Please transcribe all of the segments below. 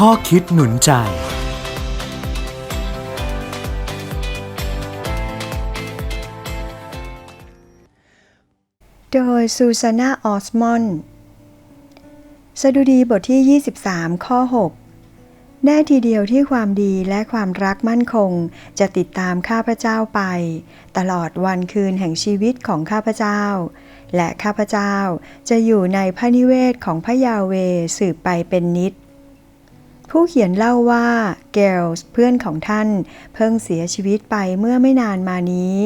ข้อคิดหนุนใจ โดยซูซาน่าออสมอนสดุดีบทที่ 23 ข้อ 6 แน่ทีเดียวที่ความดีและความรักมั่นคง จะติดตามข้าพเจ้าไป ตลอดวันคืนแห่งชีวิตของข้าพเจ้า และข้าพเจ้าจะอยู่ในพระนิเวศของพระยาเวสืบไปเป็นนิด ผู้เขียนเล่าว่าเกลส์เพื่อนของท่าน เพิ่งเสียชีวิตไปเมื่อไม่นานมานี้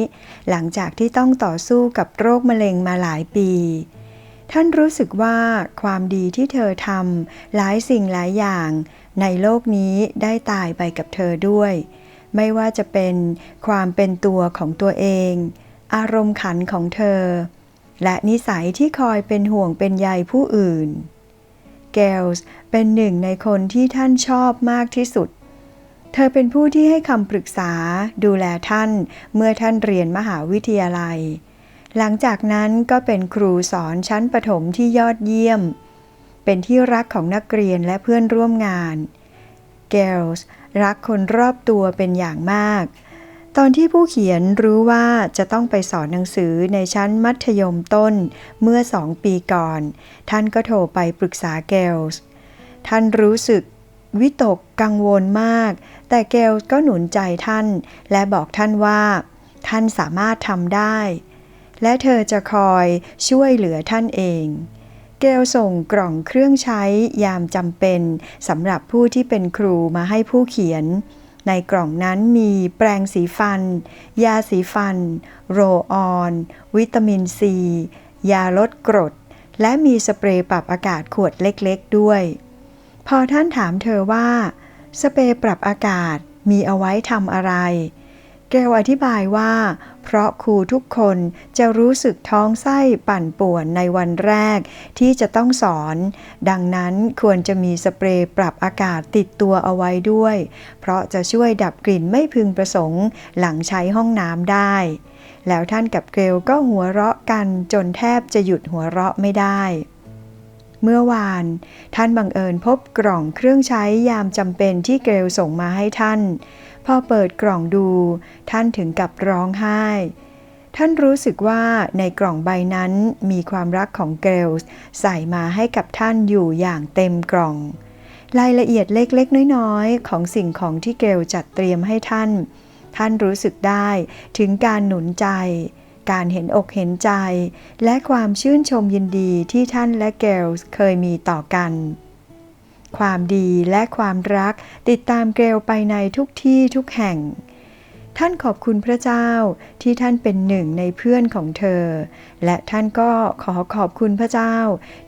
หลังจากที่ต้องต่อสู้กับโรคมะเร็งมาหลายปี ท่านรู้สึกว่าความดีที่เธอทำหลายสิ่งหลายอย่าง ในโลกนี้ได้ตายไปกับเธอด้วย ไม่ว่าจะเป็นความเป็นตัวของตัวเอง อารมณ์ขันของเธอ และนิสัยที่คอยเป็นห่วงเป็นใยผู้อื่น เกลส์เป็นหนึ่งในคนที่ท่านชอบมากที่สุด เธอเป็นผู้ที่ให้คำปรึกษาดูแลท่านเมื่อท่านเรียนมหาวิทยาลัย หลังจากนั้นก็เป็นครูสอนชั้นประถมที่ยอดเยี่ยม เป็นที่รักของนักเรียนและเพื่อนร่วมงาน เกลส์รักคนรอบตัวเป็นอย่างมาก ตอนที่ผู้เขียนรู้ว่าจะต้องไปสอนหนังสือในชั้นมัธยมต้นเมื่อสองปีก่อน ท่านก็โทรไปปรึกษาเกลส์ท่านรู้สึกวิตกกังวลมาก แต่เกลก็หนุนใจท่าน และบอกท่านว่า ท่านสามารถทำได้ และเธอจะคอยช่วยเหลือท่านเอง เกลส่งกล่องเครื่องใช้ยามจำเป็นสำหรับผู้ที่เป็นครูมาให้ผู้เขียน ในกล่องนั้นมีแปรงสีฟัน ยาสีฟัน โรออน วิตามินซี ยาลดกรด และมีสเปรย์ปรับอากาศขวดเล็กๆด้วย พอท่านถามเธอว่า สเปรย์ปรับอากาศมีเอาไว้ทำอะไร แกวอธิบายว่า เพราะครูทุกคนจะรู้สึกท้องไส้ปั่นป่วนในวันแรกที่จะต้องสอน ดังนั้นควรจะมีสเปรย์ปรับอากาศติดตัวเอาไว้ด้วย เพราะจะช่วยดับกลิ่นไม่พึงประสงค์หลังใช้ห้องน้ำได้ แล้วท่านกับเกลก็หัวเราะกันจนแทบจะหยุดหัวเราะไม่ได้เมื่อวาน ท่านบังเอิญพบกล่องเครื่องใช้ยามจำเป็นที่เกลส่งมาให้ท่าน พอเปิดกล่องดู ท่านถึงกับร้องไห้ ท่านรู้สึกว่าในกล่องใบนั้นมีความรักของเกลส์ใส่มาให้กับท่านอยู่อย่างเต็มกล่อง รายละเอียดเล็กๆ น้อยๆ ของสิ่งของที่เกลจัดเตรียมให้ท่าน ท่านรู้สึกได้ถึงการหนุนใจการเห็นอกเห็นใจ และความชื่นชมยินดีที่ท่านและเกลเคยมีต่อกัน ความดีและความรักติดตามเกลไปในทุกที่ทุกแห่ง ท่านขอบคุณพระเจ้าที่ท่านเป็นหนึ่งในเพื่อนของเธอ และท่านก็ขอขอบคุณพระเจ้า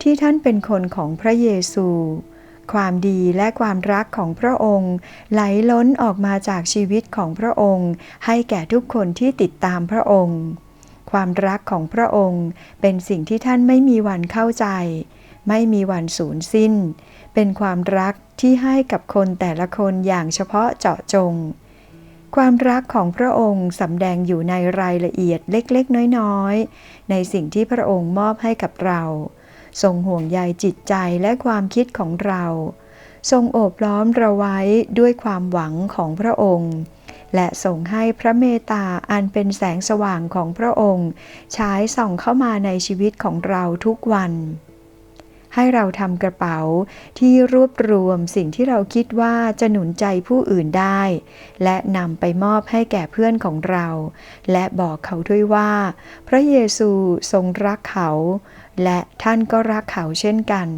ที่ท่านเป็นคนของพระเยซู ความดีและความรักของพระองค์ ไหลล้นออกมาจากชีวิตของพระองค์ ให้แก่ทุกคนที่ติดตามพระองค์ ความรักของพระองค์เป็นสิ่งที่ท่านไม่มีวันเข้าใจ ไม่มีวันสูญสิ้น เป็นความรักที่ให้กับคนแต่ละคนอย่างเฉพาะเจาะจง ความรักของพระองค์สำแดงอยู่ในรายละเอียดเล็กๆ น้อยๆ ในสิ่งที่พระองค์มอบให้กับเรา ทรงห่วงใยจิตใจและความคิดของเรา ทรงโอบล้อมเราไว้ด้วยความหวังของพระองค์และทรงให้พระเมตตาอันเป็นแสงสว่างของพระองค์ ฉายส่องเข้ามาในชีวิตของเราทุกวัน ให้เราทำกระเป๋าที่รวบรวมสิ่งที่เราคิดว่าจะหนุนใจผู้อื่นได้ และนำไปมอบให้แก่เพื่อนของเรา และบอกเขาด้วยว่า พระเยซูทรงรักเขา และท่านก็รักเขาเช่นกัน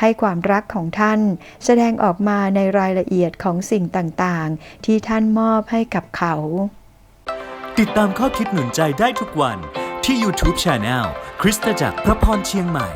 ให้ความรักของท่านแสดงออกมาในรายละเอียดของสิ่งต่างๆ ที่ท่านมอบให้กับเขา ติดตามข้อคิดหนุนใจได้ทุกวันที่ YouTube Channel คริสตจักรพระพรเชียงใหม่